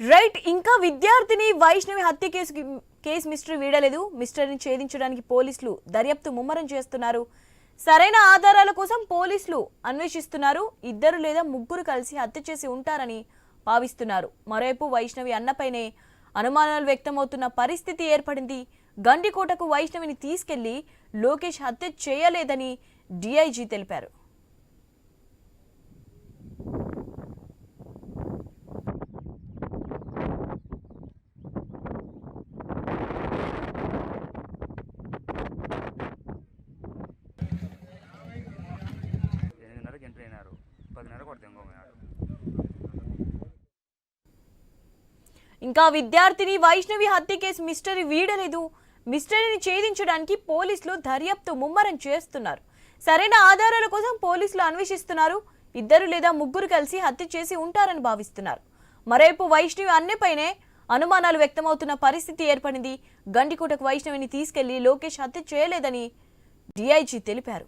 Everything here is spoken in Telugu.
రైట్ ఇంకా విద్యార్థిని వైష్ణవి హత్య కేసు కేసు మిస్టరీ వీడలేదు. మిస్టరీని ఛేదించడానికి పోలీసులు దర్యాప్తు ముమ్మరం చేస్తున్నారు. సరైన ఆధారాల కోసం పోలీసులు అన్వేషిస్తున్నారు. ఇద్దరు లేదా ముగ్గురు కలిసి హత్య చేసి ఉంటారని భావిస్తున్నారు. మరోవైపు వైష్ణవి అన్నపైనే అనుమానాలు వ్యక్తమవుతున్న పరిస్థితి ఏర్పడింది. గండికోటకు వైష్ణవిని తీసుకెళ్ళి లోకేష్ హత్య చేయలేదని డిఐజీ తెలిపారు. ఇంకా విద్యార్థిని వైష్ణవి హత్య కేసు మిస్టరీ వీడలేదు. మిస్టరీని ఛేదించడానికి పోలీసులు దర్యాప్తు ముమ్మరం చేస్తున్నారు. సరైన ఆధారాల కోసం పోలీసులు అన్వేషిస్తున్నారు. ఇద్దరు లేదా ముగ్గురు కలిసి హత్య చేసి ఉంటారని భావిస్తున్నారు. మరోవైపు వైష్ణవి అన్నపైనే అనుమానాలు వ్యక్తమవుతున్న పరిస్థితి ఏర్పడింది. గండికోటకు వైష్ణవిని తీసుకెళ్ళి లోకేష్ హత్య చేయలేదని డిఐజీ తెలిపారు.